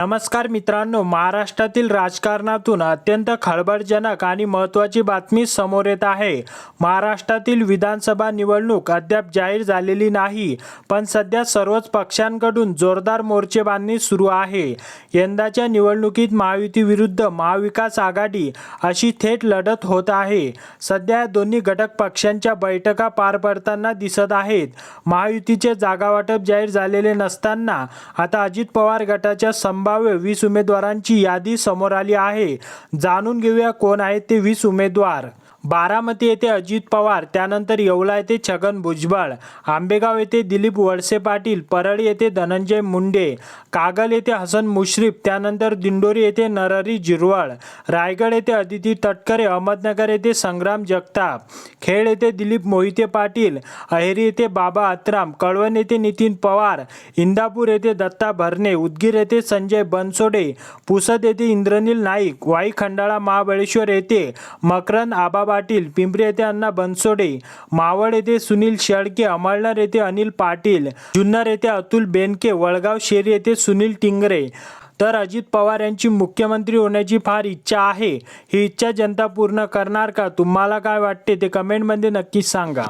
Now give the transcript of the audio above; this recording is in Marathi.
नमस्कार मित्रांनो महाराष्ट्रातील राजकारणातून अत्यंत खळबळजनक आणि महत्त्वाची बातमी समोर येत आहे. महाराष्ट्रातील विधानसभा निवडणूक अद्याप जाहीर झालेली नाही पण सध्या सर्वच पक्षांकडून जोरदार मोर्चेबांधणी सुरू आहे. यंदाच्या निवडणुकीत महायुती विरुद्ध महाविकास आघाडी अशी थेट लढत होत आहे. सध्या या दोन्ही घटक पक्षांच्या बैठका पार पडताना दिसत आहेत. महायुतीचे जागावाटप जाहीर झालेले नसताना आता अजित पवार गटाच्या संभाव्य वीस उमेदवारांची यादी समोर आली आहे. जाणून घेऊया कोण आहेत ते वीस उमेदवार. बारामती येथे अजित पवार त्यानंतर येवला येथे छगन भुजबळ आंबेगाव येथे दिलीप वळसे पाटील परळी येथे धनंजय मुंडे कागल येथे हसन मुश्रीफ त्यानंतर दिंडोरी येथे नरहरी जिरवळ रायगड येथे अदिती तटकरे अहमदनगर येथे संग्राम जगताप खेड येथे दिलीप मोहिते पाटील अहेरी येथे बाबा अत्राम कळवण येथे नितीन पवार इंदापूर येथे दत्ता भरणे उदगीर येथे संजय बनसोडे पुसद येथे इंद्रनील नाईक वाई खंडाळा महाबळेश्वर येथे मकरंद आबा पाटील पिंपरी येथे अण्णा बनसोडे मावळ येथे सुनील शेळके अमळनेर येथे अनिल पाटील जुन्नर येथे अतुल बेनके वळगाव शेरी येथे सुनील टिंगरे. तर अजित पवार यांची मुख्यमंत्री होण्याची फार इच्छा आहे. ही इच्छा जनता पूर्ण करणार का? तुम्हाला काय वाटते? ते कमेंटमध्ये नक्कीच सांगा.